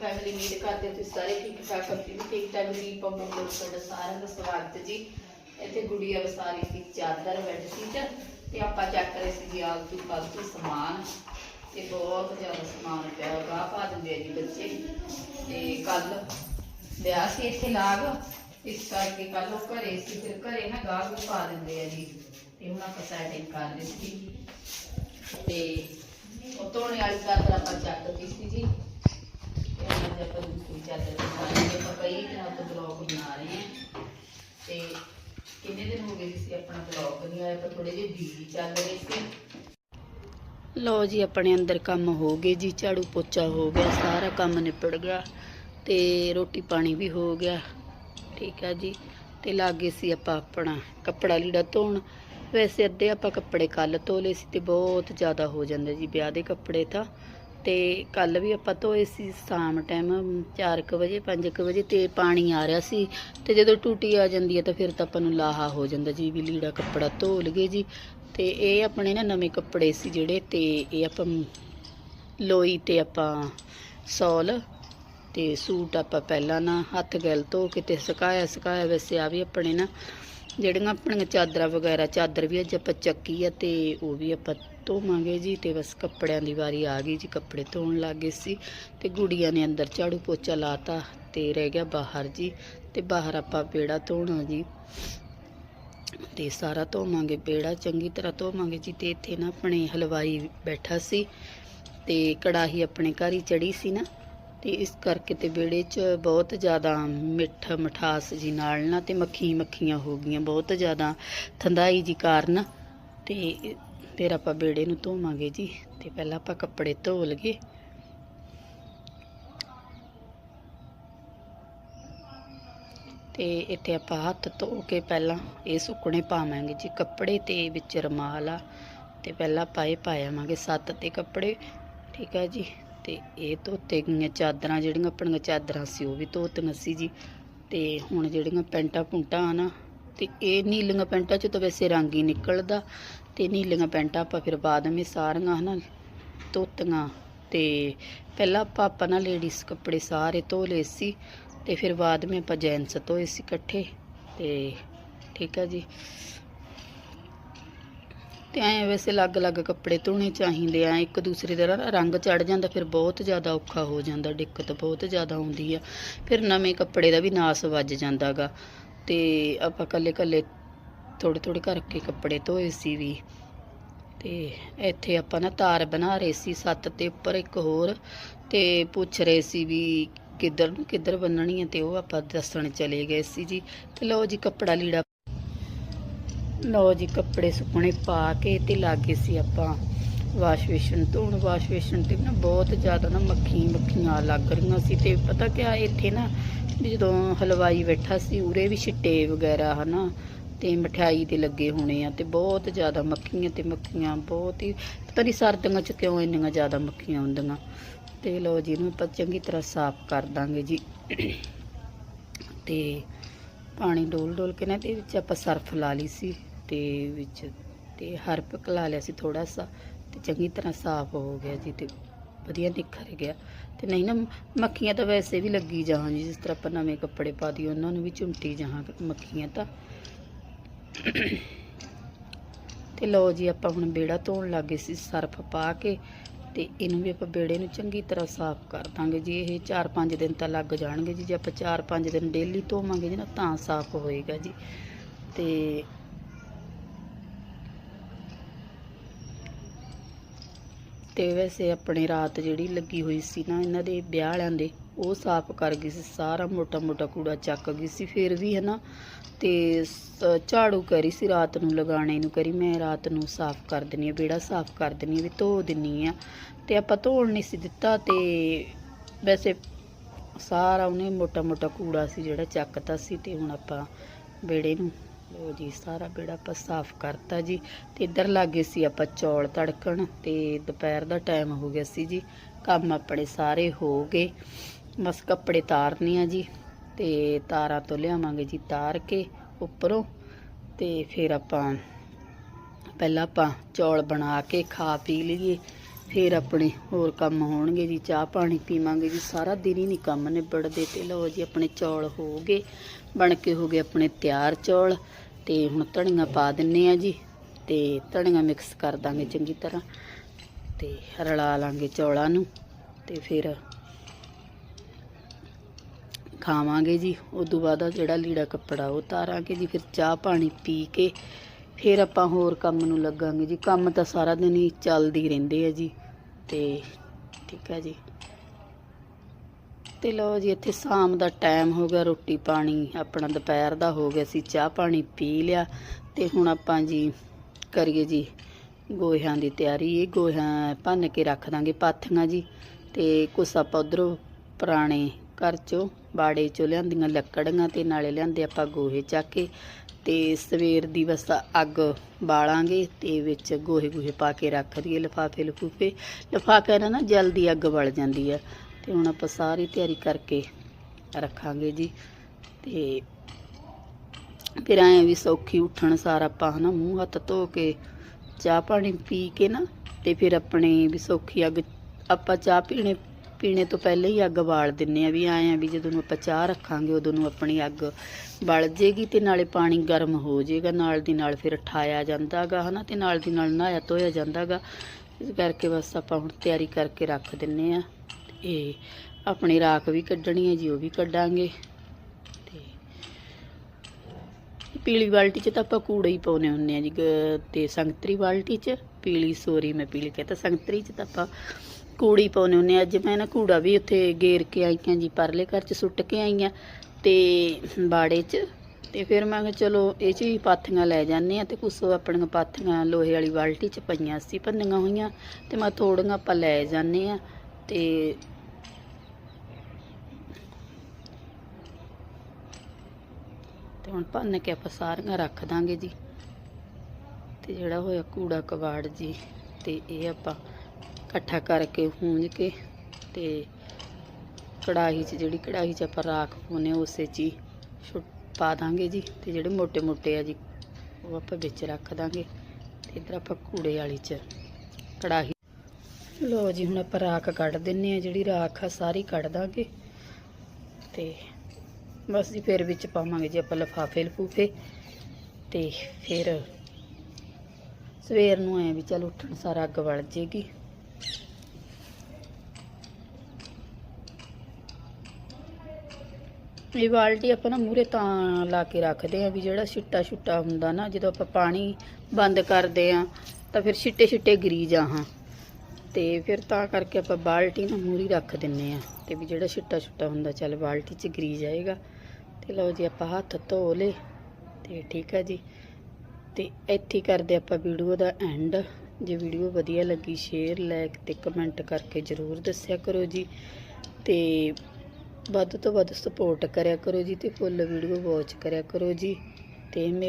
Family ਉਮੀਦ ਕਰਦੇ ਤੁਸੀਂ ਸਾਰੇ ਠੀਕ ਠਾਕ ਹੋ? ਜੀ ਠੀਕ ਠਾਕ ਗਰੀਬ ਪੰਪ ਕੋਲ ਤੁਹਾਡਾ ਸਾਰਿਆਂ ਦਾ ਸਵਾਗਤ ਜੀ। ਇੱਥੇ ਗੁੜੀਆ ਵਸਾਰੀ ਦੀ ਚਾਦਰ ਬੈੱਡ ਸ਼ੀਟ ਤੇ ਆਪਾਂ ਚੱਕ ਰਹੇ ਸੀ ਜੀ ਆਲਤੂ ਫਾਲਤੂ ਸਮਾਨ। ਤੇ ਬਹੁਤ ਜ਼ਿਆਦਾ ਸਮਾਨ ਪਿਆ ਗਾਹ ਪਾ ਦਿੰਦੇ ਆ ਜੀ ਬੱਚੇ। ਤੇ ਕੱਲ ਲਿਆ ਸੀ ਇੱਥੇ ਲਾਗ ਇਸ ਕਰਕੇ ਕੱਲ ਉਹ ਘਰੇ ਸੀ, ਫਿਰ ਘਰੇ ਨਾ ਗਾਹ ਵੀ ਪਾ ਦਿੰਦੇ ਆ ਜੀ। ਤੇ ਹੁਣ ਆਪਾਂ ਸੈਟਿੰਗ ਕਰ ਲਈ ਸੀ। ਤੇ ਉਹ ਧੋਣੇ ਵਾਲੀ ਚਾਦਰ ਆਪਾਂ ਚੱਕ ਦਿੱਤੀ ਸੀ ਜੀ। ਉਹਨਾਂ ਦੇ ਆਪਾਂ ਦੂਸਰੀ ਚਾਦਰ ਬਣਾਉਣੀ ਆਪਾਂ ਕਈ ਦਿਨਾਂ ਤੋਂ ਬਲੌਗ ਬਣਾ ਰਹੇ ਹਾਂ। ਤੇ ਕਿੰਨੇ ਦਿਨ ਹੋ ਗਏ ਸੀ ਆਪਣਾ ਬਲੌਗ ਨਹੀਂ ਆਇਆ, ਪਰ ਥੋੜੇ ਜਿਹੇ ਬਿਜ਼ੀ ਚੱਲ ਰਹੇ ਸੀ। ਲੋ ਜੀ, ਆਪਣੇ ਅੰਦਰ ਕੰਮ ਹੋ ਗਏ ਜੀ, ਝਾੜੂ ਪੋਚਾ ਹੋ ਗਿਆ, ਸਾਰਾ ਕੰਮ ਨਿਪੜ ਗਿਆ ਤੇ ਰੋਟੀ ਪਾਣੀ ਵੀ ਹੋ ਗਿਆ। ਠੀਕ ਆ ਜੀ, ਤੇ ਲਾਗੇ ਸੀ ਆਪਾਂ ਆਪਣਾ ਕੱਪੜਾ ਲੀੜਾ ਧੋਣ। ਵੈਸੇ ਅੱਧੇ ਆਪਾਂ ਕੱਪੜੇ ਕੱਲ ਧੋ ਲਏ ਸੀ ਤੇ ਬਹੁਤ ਜ਼ਿਆਦਾ ਹੋ ਜਾਂਦੇ ਜੀ, ਵਿਆਹ ਦੇ ਕੱਪੜੇ ਤਾਂ। ਤੇ ਕੱਲ ਵੀ ਆਪਾਂ ਧੋਏ ਸੀ ਸ਼ਾਮ ਟਾਈਮ 4:00 ਵਜੇ 5:00 ਵਜੇ ਤੇ ਪਾਣੀ ਆ ਰਿਹਾ ਸੀ। ਤੇ ਜਦੋਂ ਟੂਟੀ ਆ ਜਾਂਦੀ ਹੈ ਤਾਂ ਫਿਰ ਤਾਂ ਆਪਾਂ ਨੂੰ ਲਾਹਾ ਹੋ ਜਾਂਦਾ ਜੀ ਵੀ ਲੀੜਾ ਕੱਪੜਾ ਧੋ ਲਈਏ ਜੀ। ਤੇ ਇਹ ਆਪਣੇ ਨਾ ਨਵੇਂ ਕੱਪੜੇ ਸੀ ਜਿਹੜੇ ਤੇ ਇਹ ਆਪਾਂ ਲੋਈ ਤੇ ਆਪਾਂ ਸੌਲ ਤੇ ਸੂਟ ਆਪਾਂ ਪਹਿਲਾਂ ਨਾ ਹੱਥ ਗੈਲ ਧੋ ਕੇ ਤੇ ਸੁਕਾਇਆ ਸੁਕਾਇਆ ਵੈਸੇ ਆ ਵੀ ਆਪਣੇ ਨਾ ਜਿਹੜੀਆਂ ਆਪਣੀਆਂ ਚਾਦਰਾਂ ਵਗੈਰਾ, ਚਾਦਰ ਵੀ ਅੱਜ ਆਪਾਂ ਚੱਕੀ ਆ ਤੇ ਉਹ ਵੀ ਆਪਾਂ ਧੋਵਾਂਗੇ ਜੀ ਤੇ ਬਸ ਕੱਪੜਿਆਂ ਦੀ ਵਾਰੀ ਆ ਗਈ ਜੀ, ਕੱਪੜੇ ਧੋਣ ਲੱਗ ਗਏ ਸੀ ਤੇ ਗੁੜੀਆਂ ਨੇ ਅੰਦਰ ਝਾੜੂ ਪੋਚਾ ਲਾਤਾ ਤੇ ਰਹਿ ਗਿਆ ਬਾਹਰ ਜੀ ਤੇ ਬਾਹਰ ਆਪਾਂ ਪੇੜਾ ਧੋਣਾ ਜੀ ਤੇ ਸਾਰਾ ਧੋਵਾਂਗੇ, ਪੇੜਾ ਚੰਗੀ ਤਰ੍ਹਾਂ ਧੋਵਾਂਗੇ ਜੀ ਤੇ ਇੱਥੇ ਨਾ ਆਪਣੇ ਹਲਵਾਈ ਬੈਠਾ ਸੀ ਤੇ ਕੜਾਹੀ ਆਪਣੇ ਘਰ ਹੀ ਚੜੀ ਸੀ ਨਾ ਤੇ ਇਸ ਕਰਕੇ ਤੇ ਵਿਹੜੇ 'ਚ ਬਹੁਤ ਜ਼ਿਆਦਾ ਮਿੱਠ ਮਠਾਸ ਜੀ ਨਾਲ ਨਾ ਤੇ ਮੱਖੀ ਮੱਖੀਆਂ ਹੋ ਗਈਆਂ, ਬਹੁਤ ਜ਼ਿਆਦਾ ਥੰਦਾਈ ਜੀ ਕਾਰਨ। ਤੇ ਫਿਰ ਆਪਾਂ ਵਿਹੜੇ ਨੂੰ ਧੋਵਾਂਗੇ ਜੀ ਤੇ ਪਹਿਲਾਂ ਆਪਾਂ ਕੱਪੜੇ ਧੋ ਲਈਏ। ਤੇ ਇੱਥੇ ਆਪਾਂ ਹੱਥ ਧੋ ਕੇ ਪਹਿਲਾਂ ਇਹ ਸੁੱਕਣੇ ਪਾਵਾਂਗੇ ਜੀ ਕੱਪੜੇ ਤੇ ਵਿੱਚ ਰਮਾਲ ਆ। ਤੇ ਪਹਿਲਾਂ ਪਾਏ ਪਾਵਾਂਗੇ ਸੱਤ ਤੇ ਕੱਪੜੇ, ਠੀਕ ਆ ਜੀ? ਤੇ ਇਹ ਧੋਤੇ ਗਈਆਂ ਚਾਦਰਾਂ, ਜਿਹੜੀਆਂ ਆਪਣੀਆਂ ਚਾਦਰਾਂ ਸੀ, ਉਹ ਵੀ ਧੋਤੀਆਂ ਸੀ ਜੀ। ਤੇ ਹੁਣ ਜਿਹੜੀਆਂ ਪੈਂਟਾਂ ਪੁੰਟਾਂ ਆ ਨਾ, ਤੇ ਇਹ ਨੀਲੀਆਂ ਪੈਂਟਾਂ 'ਚ ਤਾਂ ਵੈਸੇ ਰੰਗ ਹੀ ਨਿਕਲਦਾ। ਤੇ ਨੀਲੀਆਂ ਪੈਂਟਾਂ ਆਪਾਂ ਫਿਰ ਬਾਅਦ ਵਿੱਚ ਸਾਰੀਆਂ ਹਨਾ ਧੋਤੀਆਂ। ਤੇ ਪਹਿਲਾਂ ਆਪਾਂ ਆਪਾਂ ਨਾ ਲੇਡੀਜ਼ ਕੱਪੜੇ ਸਾਰੇ ਧੋ ਲਏ ਸੀ, ਤੇ ਫਿਰ ਬਾਅਦ ਵਿੱਚ ਆਪਾਂ ਜੈਂਟਸ ਧੋਏ ਸੀ ਇਕੱਠੇ। ਤੇ ਠੀਕ ਹੈ ਜੀ। ਤੇ ਐ ਵੈਸੇ ਅਲੱਗ-ਅਲੱਗ ਕੱਪੜੇ ਧੋਣੇ ਚਾਹੀਦੇ ਆ, ਇੱਕ ਦੂਸਰੇ ਦਾ ਨਾ ਰੰਗ ਚੜ ਜਾਂਦਾ, ਫਿਰ ਬਹੁਤ ਜ਼ਿਆਦਾ ਔਖਾ ਹੋ ਜਾਂਦਾ, ਦਿੱਕਤ ਬਹੁਤ ਜ਼ਿਆਦਾ ਆਉਂਦੀ ਆ। ਫਿਰ ਨਵੇਂ ਕੱਪੜੇ ਦਾ ਵੀ ਨਾਸ ਵੱਜ ਜਾਂਦਾਗਾ। ਤੇ ਆਪਾਂ ਕੱਲੇ-ਕੱਲੇ ਥੋੜੇ-ਥੋੜੇ ਕਰਕੇ ਕੱਪੜੇ ਧੋਏ ਸੀ ਵੀ। ਤੇ ਇੱਥੇ ਆਪਾਂ ਨਾ ਤਾਰ ਬਣਾ ਰਹੇ ਸੀ, ਸੱਤ ਤੇ ਉੱਪਰ ਇੱਕ ਹੋਰ, ਤੇ ਪੁੱਛ ਰਹੇ ਸੀ ਵੀ ਕਿੱਧਰ ਨੂੰ ਕਿੱਧਰ ਬੰਨਣੀ ਹੈ ਤੇ ਉਹ ਆਪਾਂ ਦੱਸਣ ਚਲੇ ਗਏ ਸੀ ਜੀ। ਤੇ ਲਓ ਜੀ, ਕੱਪੜਾ ਲੀੜਾ ਲਓ ਜੀ, ਕੱਪੜੇ ਸੁੱਕਣੇ ਪਾ ਕੇ ਤੇ ਲਾਗੇ ਸੀ ਆਪਾਂ ਵਾਸ਼ ਵੇਸ਼ਨ ਧੋਣ ਵਾਸ਼ ਵੇਸ਼ਨ ਤੇ ਨਾ ਬਹੁਤ ਜ਼ਿਆਦਾ ਨਾ ਮੱਖੀ ਮੱਖੀਆਂ ਲੱਗ ਰਹੀਆਂ ਸੀ ਤੇ ਪਤਾ ਕਿਆ, ਇੱਥੇ ਨਾ ਜਦੋਂ ਹਲਵਾਈ ਬੈਠਾ ਸੀ, ਉਰੇ ਵੀ ਛਿੱਟੇ ਵਗੈਰਾ ਹਨਾ, ਤੇ ਮਠਿਆਈ ਤੇ ਲੱਗੇ ਹੋਣੇ ਆ ਤੇ ਬਹੁਤ ਜ਼ਿਆਦਾ ਮੱਖੀਆਂ ਤੇ ਮੱਖੀਆਂ, ਬਹੁਤ ਹੀ ਪਤਾ ਨਹੀਂ ਸਰਦੀਆਂ ਚ ਕਿਉਂ ਇੰਨੀਆਂ ਜ਼ਿਆਦਾ ਮੱਖੀਆਂ ਹੁੰਦੀਆਂ। ਤੇ ਲਓ ਜੀ, ਇਹਨੂੰ ਆਪਾਂ ਚੰਗੀ ਤਰ੍ਹਾਂ ਸਾਫ਼ ਕਰ ਦਾਂਗੇ ਜੀ। ਤੇ ਪਾਣੀ ਡੋਲ ਡੋਲ ਕੇ ਨਾ ਤੇ ਵਿੱਚ ਆਪਾਂ ਸਰਫ ਲਾ ਲਈ ਸੀ। ਤੇ ਵਿੱਚ ਤੇ ਹਰਪਕ ਲਾ ਲਿਆ ਸੀ ਥੋੜਾ ਸਾ ਤੇ ਚੰਗੀ ਤਰ੍ਹਾਂ ਸਾਫ਼ ਹੋ ਗਿਆ ਜੀ ਤੇ ਵਧੀਆ ਨਿਖਰ ਗਿਆ। ਤੇ ਨਹੀਂ ਨਾ, ਮੱਖੀਆਂ ਤਾਂ ਵੈਸੇ ਵੀ ਲੱਗੀ ਜਾਹਾਂ ਜੀ, ਜਿਸ ਤਰ੍ਹਾਂ ਆਪਾਂ ਨਵੇਂ ਕੱਪੜੇ ਪਾ ਦਈਏ, ਉਹਨਾਂ ਨੂੰ ਵੀ ਚੁੰਮਟੀ ਜਾਹਾਂ ਮੱਖੀਆਂ ਤਾਂ। ਤੇ ਲਓ ਜੀ, ਆਪਾਂ ਹੁਣ ਬੇੜਾ ਧੋਣ ਲੱਗੇ ਸੀ, ਸਰਫ ਪਾ ਕੇ ਤੇ ਇਹਨੂੰ ਵੀ ਆਪਾਂ ਬੇੜੇ ਨੂੰ ਚੰਗੀ ਤਰ੍ਹਾਂ ਸਾਫ਼ ਕਰ ਦਾਂਗੇ ਜੀ। ਇਹ 4-5 ਦਿਨ ਤਾਂ ਲੱਗ ਜਾਣਗੇ ਜੀ। ਜੇ ਆਪਾਂ 4-5 ਦਿਨ ਡੇਲੀ ਧੋਵਾਂਗੇ ਜੀ ਨਾ, ਤਾਂ ਸਾਫ਼ ਹੋਏਗਾ ਜੀ। ਤੇ ਤੇ ਵੈਸੇ ਆਪਣੇ ਰਾਤ ਜਿਹੜੀ ਲੱਗੀ ਹੋਈ ਸੀ ਨਾ, ਇਹਨਾਂ ਦੇ ਵਿਆਹ ਵਾਲਿਆਂ ਦੇ, ਉਹ ਸਾਫ਼ ਕਰ ਗਈ ਸੀ, ਸਾਰਾ ਮੋਟਾ ਮੋਟਾ ਕੂੜਾ ਚੱਕ ਗਈ ਸੀ, ਫਿਰ ਵੀ ਹਨਾ, ਤੇ ਸ- ਝਾੜੂ ਕਰੀ ਸੀ ਰਾਤ ਨੂੰ ਲਗਾਣੇ ਨੂੰ ਕਰੀ, ਮੈਂ ਰਾਤ ਨੂੰ ਸਾਫ਼ ਕਰ ਦਿੰਨੀ ਆ ਬੇੜਾ ਸਾਫ਼ ਕਰ ਦਿੰਨੀ ਆ, ਵੀ ਧੋ ਦਿੰਨੀ ਆ, ਤੇ ਆਪਾਂ ਧੋਣ ਨਹੀਂ ਸੀ ਦਿੱਤਾ, ਤੇ ਵੈਸੇ ਸਾਰਾ ਉਹਨੇ ਮੋਟਾ ਮੋਟਾ ਕੂੜਾ ਸੀ ਜਿਹੜਾ ਚੱਕਤਾ ਸੀ, ਤੇ ਹੁਣ ਆਪਾਂ ਵਿਹੜੇ ਨੂੰ ਲੋ ਜੀ, ਸਾਰਾ ਵਿਹੜਾ ਆਪਾਂ ਸਾਫ਼ ਕਰਤਾ ਜੀ ਤੇ ਇੱਧਰ ਲੱਗੇ ਸੀ ਆਪਾਂ ਚੌਲ ਤੜਕਣ ਤੇ ਦੁਪਹਿਰ ਦਾ ਟਾਈਮ ਹੋ ਗਿਆ ਸੀ ਜੀ। ਕੰਮ ਆਪਣੇ ਸਾਰੇ ਹੋ ਗਏ। ਬਸ ਕੱਪੜੇ ਤਾਰਨੇ ਆ ਜੀ ਤੇ ਤਾਰਾਂ ਤੋਂ ਲਿਆਵਾਂਗੇ ਜੀ ਤਾਰ ਕੇ ਉੱਪਰੋਂ ਤੇ ਫਿਰ ਆਪਾਂ ਪਹਿਲਾਂ ਆਪਾਂ ਚੌਲ ਬਣਾ ਕੇ ਖਾ ਪੀ ਲਈਏ। ਫਿਰ ਆਪਣੇ ਹੋਰ ਕੰਮ ਹੋਣਗੇ ਜੀ, ਚਾਹ ਪਾਣੀ ਪੀਵਾਂਗੇ ਜੀ, ਸਾਰਾ ਦਿਨ ਹੀ ਨਹੀਂ ਕੰਮ ਨਿਬੜਦੇ ਤੇ ਲਓ ਜੀ, ਆਪਣੇ ਚੌਲ ਹੋ ਗਏ, ਬਣ ਕੇ ਹੋ ਗਏ ਆਪਣੇ ਤਿਆਰ ਚੌਲ ਤੇ ਹੁਣ ਧਣੀਆਂ ਪਾ ਦਿੰਨੇ ਆ ਜੀ ਤੇ ਧਣੀਆਂ ਮਿਕਸ ਕਰ ਦਾਂਗੇ ਚੰਗੀ ਤਰ੍ਹਾਂ ਤੇ ਰਲਾ ਲਾਂਗੇ ਚੌਲਾਂ ਨੂੰ ਤੇ ਫਿਰ ਖਾਵਾਂਗੇ ਜੀ। ਉਦੋਂ ਬਾਅਦ ਜਿਹੜਾ ਲੀੜਾ ਕੱਪੜਾ ਉਹ ਤਾਰਾਂਗੇ ਜੀ, ਫਿਰ ਚਾਹ ਪਾਣੀ ਪੀ ਕੇ ਫਿਰ ਆਪਾਂ ਹੋਰ ਕੰਮ ਨੂੰ ਲੱਗਾਂਗੇ ਜੀ। ਕੰਮ ਤਾਂ ਸਾਰਾ ਦਿਨ ਹੀ ਚੱਲਦੀ ਰਹਿੰਦੇ ਆ ਜੀ। ਤੇ ਠੀਕ ਹੈ ਜੀ। ਤੇ ਲਓ ਜੀ, ਇੱਥੇ ਸ਼ਾਮ ਦਾ ਟਾਈਮ ਹੋ ਗਿਆ, ਰੋਟੀ ਪਾਣੀ ਆਪਣਾ ਦੁਪਹਿਰ ਦਾ ਹੋ ਗਿਆ ਸੀ। ਚਾਹ ਪਾਣੀ ਪੀ ਲਿਆ ਤੇ ਹੁਣ ਆਪਾਂ ਜੀ ਕਰੀਏ ਜੀ ਗੋਹਿਆਂ ਦੀ ਤਿਆਰੀ। ਇਹ ਗੋਹਿਆਂ ਭੰਨ ਕੇ ਰੱਖ ਦਾਂਗੇ ਪਾਥੀਆਂ ਜੀ। ਤੇ ਕੁਛ ਆਪਾਂ ਉਧਰੋਂ ਪੁਰਾਣੇ ਘਰ ਚੋਂ, ਬਾੜੇ ਚੋਂ ਲਿਆਂਦੀਆਂ ਲੱਕੜੀਆਂ ਤੇ ਨਾਲੇ ਲਿਆਂਦੇ ਆਪਾਂ ਗੋਹੇ ਚੱਕ ਕੇ। ਤੇ ਸਵੇਰ ਦੀ ਬਸ ਅੱਗ ਬਾਲਾਂਗੇ ਤੇ ਵਿੱਚ ਗੋਹੇ ਗੋਹੇ ਪਾ ਕੇ ਰੱਖ ਦਈਏ ਲਿਫਾਫੇ, ਲਫੂਫੇ। ਲਿਫਾਫਿਆਂ ਨਾਲ ਨਾ ਜਲਦੀ ਅੱਗ ਬਲ ਜਾਂਦੀ ਆ ਤੇ ਹੁਣ ਆਪਾਂ ਸਾਰੀ ਤਿਆਰੀ ਕਰਕੇ ਰੱਖਾਂਗੇ ਜੀ। ਤੇ ਫਿਰ ਐਂ ਵੀ ਸੌਖੀ ਉੱਠਣ ਸਾਰ ਆਪਾਂ ਹਨਾ ਮੂੰਹ ਹੱਥ ਧੋ ਕੇ ਚਾਹ ਪਾਣੀ ਪੀ ਕੇ ਨਾ ਤੇ ਫਿਰ ਆਪਣੇ ਵੀ ਸੌਖੀ ਅੱਗ ਆਪਾਂ ਚਾਹ ਪੀਣੇ ਪੀਣੇ ਤੋਂ ਪਹਿਲਾਂ ਹੀ ਅੱਗ ਬਾਲ ਦਿੰਨੇ ਆ ਵੀ ਆਏ ਆ ਵੀ ਜਦੋਂ ਨੂੰ ਆਪਾਂ ਚਾਹ ਰੱਖਾਂਗੇ, ਉਦੋਂ ਨੂੰ ਆਪਣੀ ਅੱਗ ਬਲ ਜੇਗੀ ਤੇ ਨਾਲੇ ਪਾਣੀ ਗਰਮ ਹੋ ਜਾਏਗਾ ਨਾਲ ਦੀ ਨਾਲ ਫਿਰ ਠਾਇਆ ਜਾਂਦਾਗਾ, ਹਨਾ, ਤੇ ਨਾਲ ਦੀ ਨਾਲ ਨਹਾਇਆ ਧੋਇਆ ਜਾਂਦਾਗਾ। ਇਸ ਕਰਕੇ ਬਸ ਆਪਾਂ ਹੁਣ ਤਿਆਰੀ ਕਰਕੇ ਰੱਖ ਦਿੰਨੇ ਆ। ਇਹ ਆਪਣੀ ਰਾਖ ਵੀ ਕੱਢਣੀ ਹੈ ਜੀ, ਉਹ ਵੀ ਕੱਢਾਂਗੇ। ਤੇ ਪੀਲੀ ਬਾਲਟੀ 'ਚ ਤਾਂ ਆਪਾਂ ਕੂੜਾ ਹੀ ਪਾਉਨੇ ਹੁੰਨੇ ਆ ਜੀ, ਗ- ਤੇ ਸੰਗਤਰੀ ਬਾਲਟੀ 'ਚ, ਪੀਲੀ ਸੋਰੀ ਮੈਂ ਪੀਲੀ ਕਹਤਾ ਸੰਗਤਰੀ 'ਚ ਤਾਂ ਆਪਾਂ ਕੂੜੀ ਪਾਉਨੇ ਹੁੰਨੇ ਆ। ਅੱਜ ਮੈਂ ਨਾ ਕੂੜਾ ਵੀ ਉੱਥੇ ਗੇਰ ਕੇ ਆਈ ਆਈਆਂ ਜੀ, ਪਰਲੇ ਘਰ 'ਚ ਸੁੱਟ ਕੇ ਆਈ ਆਈਆਂ ਤੇ ਬਾੜੇ 'ਚ। ਤੇ ਫਿਰ ਮੈਂ ਕਿਹਾ ਚਲੋ ਇਹ 'ਚ ਹੀ ਪਾਥੀਆਂ ਲੈ ਜਾਂਦੇ ਆ ਤੇ ਕੁਛ ਆਪਣੀਆਂ ਪਾਥੀਆਂ ਲੋਹੇ ਵਾਲੀ ਬਾਲਟੀ 'ਚ ਪਈਆਂ ਸੀ, ਭੰਨੀਆਂ ਹੋਈਆਂ। ਤੇ ਮੈਂ ਥੋੜੀਆਂ ਆਪਾਂ ਲੈ ਜਾਂਦੇ ਆ ਤੇ ਤੇ ਹੁਣ ਭੰਨ ਕੇ ਆਪਾਂ ਸਾਰੀਆਂ ਰੱਖ ਦਾਂਗੇ ਜੀ। ਤੇ ਜਿਹੜਾ ਹੋਇਆ ਕੂੜਾ ਕਬਾੜ ਜੀ, ਤੇ ਇਹ ਆਪਾਂ ਇਕੱਠਾ ਕਰਕੇ ਹੂੰਜ ਕੇ ਤੇ ਕੜਾਹੀ 'ਚ ਜਿਹੜੀ ਕੜਾਹੀ 'ਚ ਆਪਾਂ ਰਾਖ ਪਾਉਂਦੇ ਹਾਂ, ਉਸੇ 'ਚ ਹੀ ਪਾ ਦਾਂਗੇ ਜੀ ਤੇ ਜਿਹੜੇ ਮੋਟੇ ਮੋਟੇ ਆ ਜੀ, ਉਹ ਆਪਾਂ ਵਿੱਚ ਰੱਖ ਦਾਂਗੇ ਤੇ ਇੱਧਰ ਆਪਾਂ ਕੂੜੇ ਵਾਲੀ 'ਚ ਕੜਾਹੀ ਲਓ ਜੀ, ਹੁਣ ਆਪਾਂ ਰਾਖ ਕੱਢ ਦਿੰਨੇ ਆ ਜਿਹੜੀ ਰਾਖ ਆ ਸਾਰੀ ਕੱਢ ਦਾਂਗੇ ਤੇ ਬਸ ਜੀ, ਫਿਰ ਵਿੱਚ ਪਾਵਾਂਗੇ ਜੀ ਆਪਾਂ ਲਫਾਫੇ ਲਫੂਫੇ ਤੇ ਫਿਰ ਸਵੇਰ ਨੂੰ ਐ ਵੀ ਚੱਲ ਉੱਠਣ ਸਾਰਾ ਅੱਗ ਬਲ ਜੇਗੀ। ਇਹ ਬਾਲਟੀ ਆਪਾਂ ਨਾ ਮੂਰੇ ਤਾਂ ਲਾ ਕੇ ਰੱਖਦੇ ਆ ਵੀ ਜਿਹੜਾ ਛਿੱਟਾ ਛੁੱਟਾ ਹੁੰਦਾ ਨਾ, ਜਦੋਂ ਆਪਾਂ ਪਾਣੀ ਬੰਦ ਕਰਦੇ ਆ ਤਾਂ ਫਿਰ ਛਿੱਟੇ ਛਿੱਟੇ ਗਿਰੀ ਜਾਹਾਂ। ਤੇ ਫਿਰ ਤਾਂ ਕਰਕੇ ਆਪਾਂ ਬਾਲਟੀ ਨਾ ਮੂਰੀ ਰੱਖ ਦਿੰਨੇ ਆ ਤੇ ਵੀ ਜਿਹੜਾ ਛਿੱਟਾ ਛੁੱਟਾ ਹੁੰਦਾ, ਚੱਲ ਬਾਲਟੀ 'ਚ ਗਿਰੀ ਜਾਏਗਾ। ਤੇ ਲਓ ਜੀ ਆਪਾਂ ਹੱਥ ਧੋ ਲੇ ਤੇ ਠੀਕ ਆ ਜੀ। ਤੇ ਇੱਥੇ ਕਰਦੇ ਆਪਾਂ ਵੀਡੀਓ ਦਾ ਐਂਡ। ਜੇ ਵੀਡੀਓ ਵਧੀਆ ਲੱਗੀ, ਸ਼ੇਅਰ ਲਾਈਕ ਤੇ ਕਮੈਂਟ ਕਰਕੇ ਜਰੂਰ ਦੱਸਿਆ ਕਰੋ ਜੀ। ਤੇ ਵੱਧ ਤੋਂ ਵੱਧ ਸਪੋਰਟ ਕਰਿਆ ਕਰੋ ਜੀ ਤੇ ਫੁੱਲ ਵੀਡੀਓ ਵਾਚ ਕਰਿਆ ਕਰੋ ਜੀ ਤੇ ਮੇ-